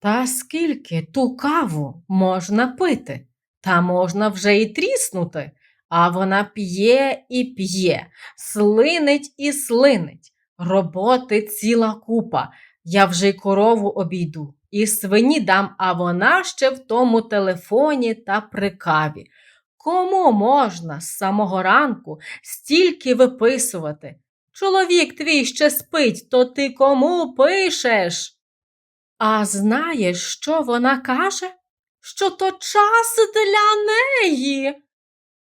Та скільки ту каву можна пити? Та можна вже і тріснути, а вона п'є і п'є, слинить і слинить. Роботи ціла купа. Я вже й корову обійду, і свині дам, а вона ще в тому телефоні та при каві. Кому можна з самого ранку стільки виписувати? Чоловік твій ще спить, то ти кому пишеш? А знаєш, що вона каже? Що то час для неї.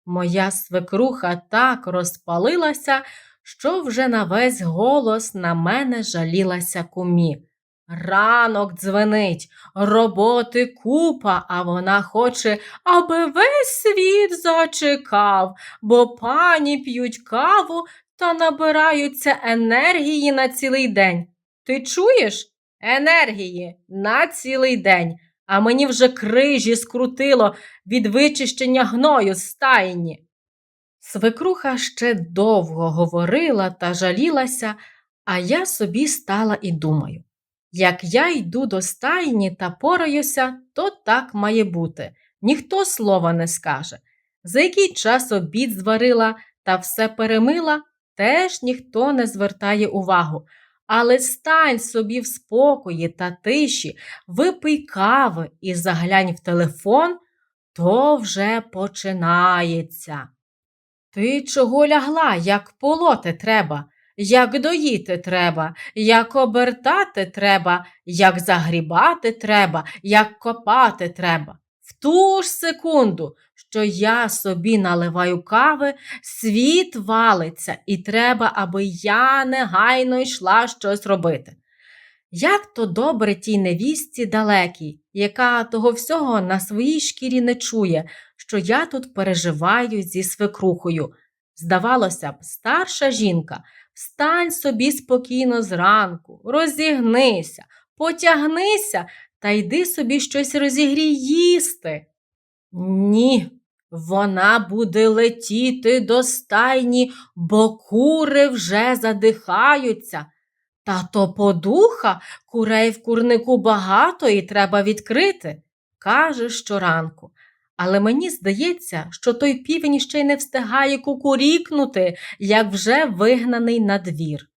Моя свекруха так розпалилася, що вже на весь голос на мене жалілася кумі. Ранок дзвенить, роботи купа, а вона хоче, аби весь світ зачекав, бо пані п'ють каву та набираються енергії на цілий день. Ти чуєш? Енергії на цілий день, а мені вже крижі скрутило від вичищення гною з стайні. Свекруха ще довго говорила та жалілася, а я собі стала і думаю. Як я йду до стайні та пораюся, то так має бути. Ніхто слова не скаже. За який час обід зварила та все перемила, теж ніхто не звертає увагу. Але стань собі в спокої та тиші, випий кави і заглянь в телефон, то вже починається. Ти чого лягла, як полоти треба, як доїти треба, як обертати треба, як загрібати треба, як копати треба. В ту ж секунду, що я собі наливаю кави, світ валиться, і треба, аби я негайно йшла щось робити. Як то добре тій невістці далекій, яка того всього на своїй шкірі не чує, що я тут переживаю зі свекрухою. Здавалося б, старша жінка, встань собі спокійно зранку, розігнися, потягнися та йди собі щось розігрій їсти. Ні, вона буде летіти до стайні, бо кури вже задихаються. Та то подуха, курей в курнику багато і треба відкрити, каже щоранку. Але мені здається, що той півень ще й не встигає кукурікнути, як вже вигнаний на двір.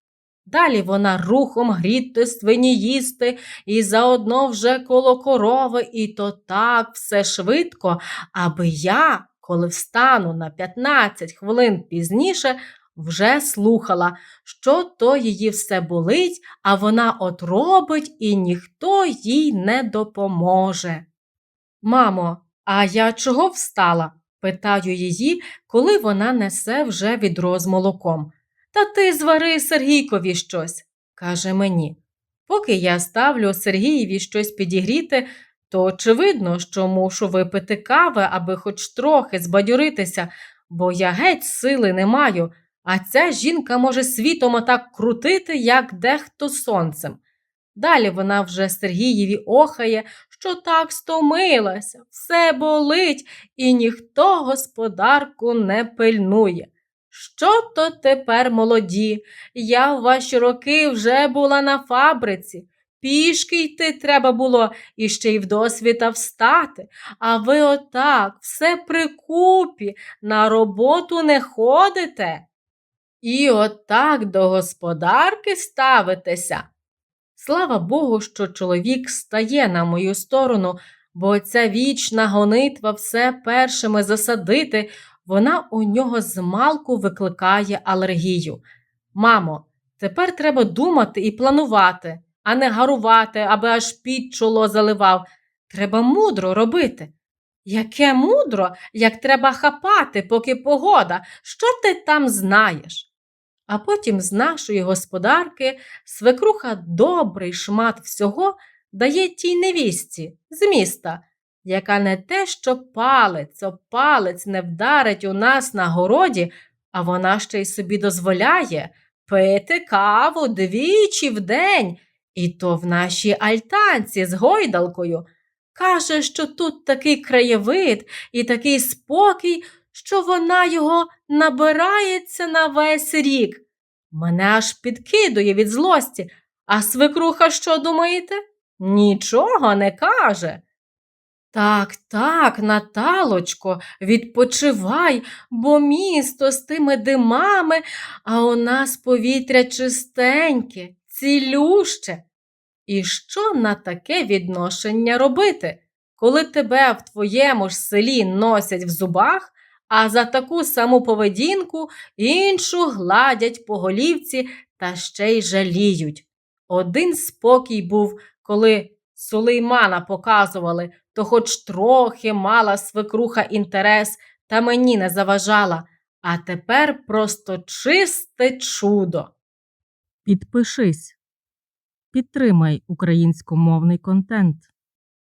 Далі вона рухом гріти свині їсти і заодно вже коло корови, і то так все швидко, аби я, коли встану на 15 хвилин пізніше, вже слухала, що то її все болить, а вона от робить і ніхто їй не допоможе. Мамо, а я чого встала? питаю її, коли вона несе вже відро з молоком. Та ти звари Сергійкові щось, каже мені. Поки я ставлю Сергієві щось підігріти, то очевидно, що мушу випити кави, аби хоч трохи збадьоритися, бо я геть сили не маю, а ця жінка може світом отак крутити, як дехто сонцем. Далі вона вже Сергієві охає, що так стомилася, все болить, і ніхто господарку не пильнує. Що то тепер молоді? Я в ваші роки вже була на фабриці. Пішки йти треба було і ще й вдосвіта встати, а ви отак все прикупі, на роботу не ходите. І отак до господарки ставитеся. Слава Богу, що чоловік стає на мою сторону, бо ця вічна гонитва все першими засадити, вона у нього змалку викликає алергію. Мамо, тепер треба думати і планувати, а не гарувати, аби аж під чоло заливав. Треба мудро робити. Яке мудро, як треба хапати, поки погода, що ти там знаєш? А потім з нашої господарки свекруха добрий шмат всього дає тій невістці з міста, яка не те, що палець, о палець не вдарить у нас на городі, а вона ще й собі дозволяє пити каву двічі в день, і то в нашій альтанці з гойдалкою. Каже, що тут такий краєвид і такий спокій, що вона його набирається на весь рік. Мене аж підкидує від злості. А свекруха що думаєте? Нічого не каже. Так, так, Наталочко, відпочивай, бо місто з тими димами, а у нас повітря чистеньке, цілюще. І що на таке відношення робити, коли тебе в твоєму ж селі носять в зубах, а за таку саму поведінку іншу гладять по голівці та ще й жаліють. Один спокій був, коли Сулеймана показували, то хоч трохи мала свекруха інтерес, та мені не заважала, а тепер просто чисте чудо. Підпишись. Підтримай українськомовний контент.